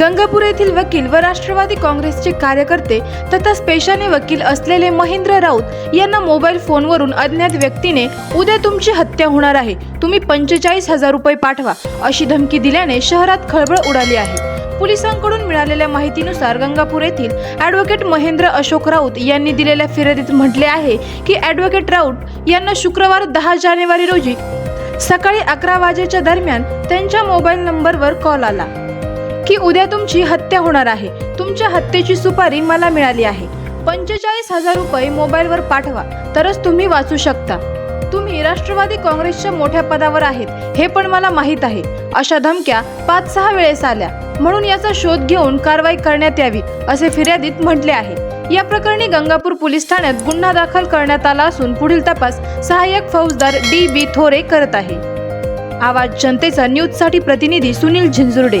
गंगापूर येथील वकील व राष्ट्रवादी काँग्रेसचे कार्यकर्ते तथा स्पेशाने वकील असलेले महेंद्र राऊत यांना मोबाईल फोनवरून अज्ञात व्यक्तीने उद्या तुमची हत्या होणार आहे. तुम्ही पंचेचाळीस हजार रुपये पाठवा अशी धमकी दिल्याने शहरात खळबळ उडाली आहे. पोलिसांकडून मिळालेल्या माहितीनुसार गंगापूर येथील ॲडव्होकेट महेंद्र अशोक राऊत यांनी दिलेल्या फिर्यादीत म्हटले आहे की ॲडव्होकेट राऊत यांना शुक्रवार दहा जानेवारी रोजी सकाळी अकरा वाजेच्या दरम्यान त्यांच्या मोबाईल नंबरवर कॉल आला. की उद्या तुमची हत्या होणार आहे. तुमच्या हत्येची सुपारी मला मिळाली आहे. पंचेचाळीस हजार रुपये मोबाईलवर पाठवा तरच तुम्ही वाचू शकता. तुम्ही राष्ट्रवादी काँग्रेसच्या मोठ्या पदावर आहेत हे पण मला माहीत आहे. अशा धमक्या पाच सहा वेळेस आल्या. म्हणून याचा शोध घेऊन कारवाई करण्यात यावी असे फिर्यादीत म्हटले आहे. या प्रकरणी गंगापूर पोलीस ठाण्यात गुन्हा दाखल करण्यात आला असून पुढील तपास सहाय्यक फौजदार डी बी थोरे करत आहे. आवाज जनतेचा न्यूजसाठी प्रतिनिधी सुनील झिंजुर्डे.